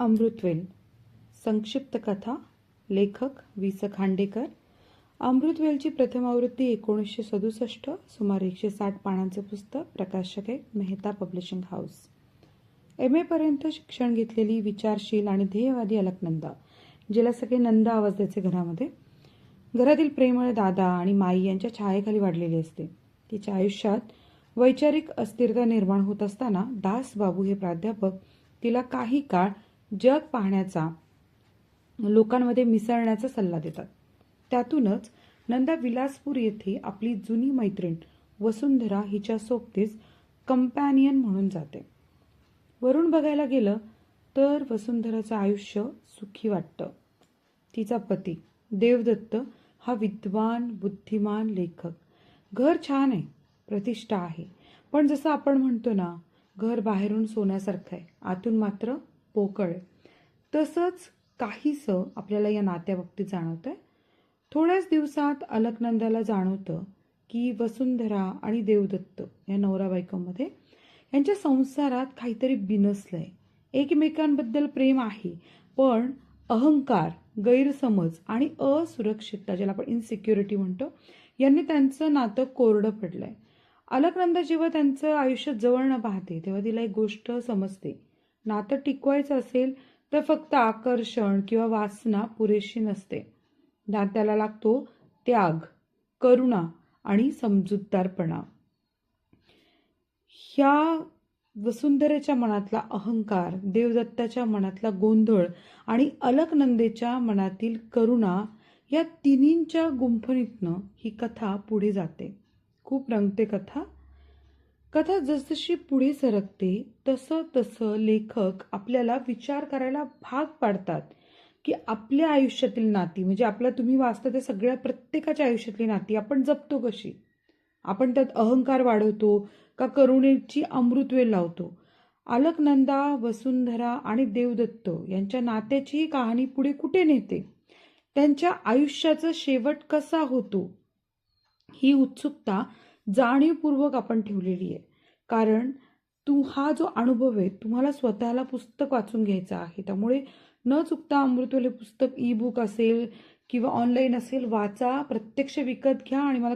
अमृतवेल संक्षिप्त कथा लेखक वि स खांडेकर अमृतवेलची प्रथम आवृत्ती एकोणीसशे सदुसष्ट सुमारे एकशे साठ पानांचे पुस्तक प्रकाशक आहे मेहता पब्लिशिंग हाऊस. एम एपर्यंत शिक्षण घेतलेली विचारशील आणि ध्येयवादी अलकनंदा जिला सगळे नंदा आवाज द्यायचे घरामध्ये. घरातील प्रेमळ दादा आणि माई यांच्या छायेखाली वाढलेली असते. तिच्या आयुष्यात वैचारिक अस्थिरता निर्माण होत असताना दास बाबू हे प्राध्यापक तिला काही काळ जग पाहण्याचा लोकांमध्ये मिसळण्याचा सल्ला देतात. त्यातूनच नंदा विलासपूर येथे आपली जुनी मैत्रीण वसुंधरा हिच्या सोबतीस कंपॅनियन म्हणून जाते. वरून बघायला गेलं तर वसुंधराचं आयुष्य सुखी वाटतं. तिचा पती देवदत्त हा विद्वान बुद्धिमान लेखक. घर छान आहे प्रतिष्ठा आहे. पण जसं आपण म्हणतो ना घर बाहेरून सोन्यासारखं आहे. आतून मात्र पोकळ. आहे तसंच काहीसं आपल्याला या नात्याबाबतीत जाणवतं आहे थोड्याच दिवसात अलकनंदाला जाणवतं की वसुंधरा आणि देवदत्त या नवरा बायकोमध्ये यांच्या संसारात काहीतरी बिनसलंय. एकमेकांबद्दल प्रेम आहे पण अहंकार गैरसमज आणि असुरक्षितता ज्याला आपण इनसिक्युरिटी म्हणतो यांनी त्यांचं नातं कोरडं पडलंय. अलकनंदा जेव्हा त्यांचं आयुष्य जवळ न पाहते तेव्हा तिला एक गोष्ट समजते. नातं टिकवायचं असेल तर फक्त आकर्षण किंवा वासना पुरेशी नसते. नात्याला लागतो त्याग करुणा आणि समजूतदारपणा. ह्या वसुंधरेच्या मनातला अहंकार देवदत्ताच्या मनातला गोंधळ आणि अलकनंदेच्या मनातील करुणा या तिन्हींच्या गुंफणीतनं ही कथा पुढे जाते. खूप रंगते कथा. कथा जसजशी पुढे सरकते तसं तसं लेखक आपल्याला विचार करायला भाग पाडतात की आपल्या आयुष्यातील नाती म्हणजे आपल्या तुम्ही वाचता त्या सगळ्या प्रत्येकाच्या आयुष्यातली नाती आपण जपतो कशी? आपण त्यात अहंकार वाढवतो का करुणेची अमृतवेल लावतो? अलकनंदा वसुंधरा आणि देवदत्त यांच्या नात्याची कहाणी पुढे कुठे नेते? त्यांच्या आयुष्याचा शेवट कसा होतो? ही उत्सुकता जाणीवपूर्वक आपण ठेवलेली आहे. कारण तू हा जो अनुभव आहे तुम्हाला स्वतःला पुस्तक वाचून घ्यायचं आहे. त्यामुळे न चुकता अमृतवले पुस्तक ई बुक असेल किंवा ऑनलाईन असेल वाचा प्रत्यक्ष विकत घ्या आणि मला